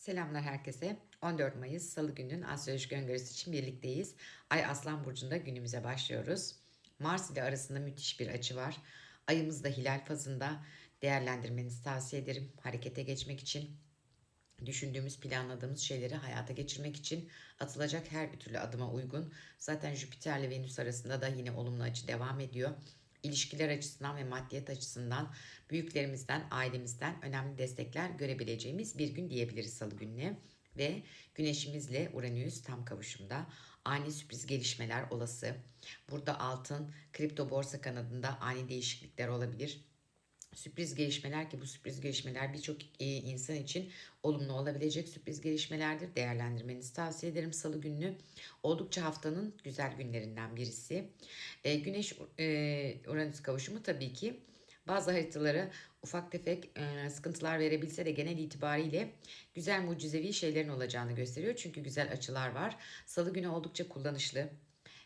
Selamlar herkese. 14 Mayıs Salı gününün astrolojik öngörüsü için birlikteyiz. Ay Aslan Burcu'nda günümüze başlıyoruz. Mars ile arasında müthiş bir açı var. Ayımız da hilal fazında değerlendirmenizi tavsiye ederim. Harekete geçmek için, düşündüğümüz, planladığımız şeyleri hayata geçirmek için atılacak her türlü adıma uygun. Zaten Jüpiter ile Venüs arasında da yine olumlu açı devam ediyor. İlişkiler açısından ve maddiyat açısından büyüklerimizden, ailemizden önemli destekler görebileceğimiz bir gün diyebiliriz salı gününe. Ve güneşimizle Uranüs tam kavuşumda ani sürpriz gelişmeler olası. Burada altın, kripto borsa kanadında ani değişiklikler olabilir sürpriz gelişmeler ki bu sürpriz gelişmeler birçok e, insan için olumlu olabilecek sürpriz gelişmelerdir. Değerlendirmenizi tavsiye ederim salı gününü. Oldukça haftanın güzel günlerinden birisi. E, Güneş e, Uranüs kavuşumu tabii ki bazı haritalara ufak tefek e, sıkıntılar verebilse de genel itibariyle güzel mucizevi şeylerin olacağını gösteriyor. Çünkü güzel açılar var. Salı günü oldukça kullanışlı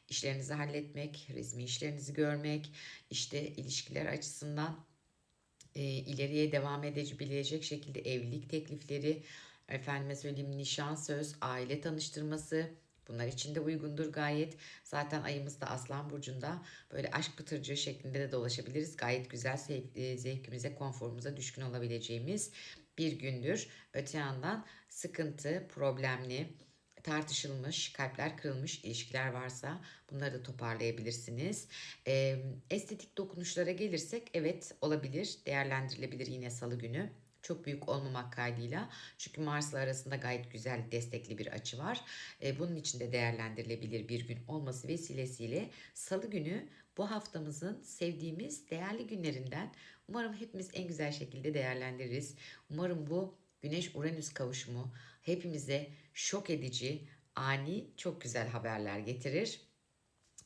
işlerinizi halletmek, resmi işlerinizi görmek, işte ilişkiler açısından e, ileriye devam edebilecek şekilde evlilik teklifleri, efendime söyleyeyim nişan söz, aile tanıştırması bunlar için de uygundur gayet. Zaten ayımız da Aslan Burcu'nda böyle aşk pıtırcığı şeklinde de dolaşabiliriz. Gayet güzel e, zevkimize, konforumuza düşkün olabileceğimiz bir gündür. Öte yandan sıkıntı, problemli, tartışılmış, kalpler kırılmış ilişkiler varsa bunları da toparlayabilirsiniz. Ee, estetik dokunuşlara gelirsek evet olabilir, değerlendirilebilir yine salı günü. Çok büyük olmamak kaydıyla. Çünkü Mars'la arasında gayet güzel destekli bir açı var. Ee, bunun için de değerlendirilebilir bir gün olması vesilesiyle salı günü bu haftamızın sevdiğimiz değerli günlerinden umarım hepimiz en güzel şekilde değerlendiririz. Umarım bu Güneş Uranüs kavuşumu hepimize şok edici, ani, çok güzel haberler getirir.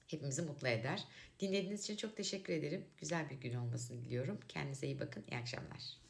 Hepimizi mutlu eder. Dinlediğiniz için çok teşekkür ederim. Güzel bir gün olmasını diliyorum. Kendinize iyi bakın. İyi akşamlar.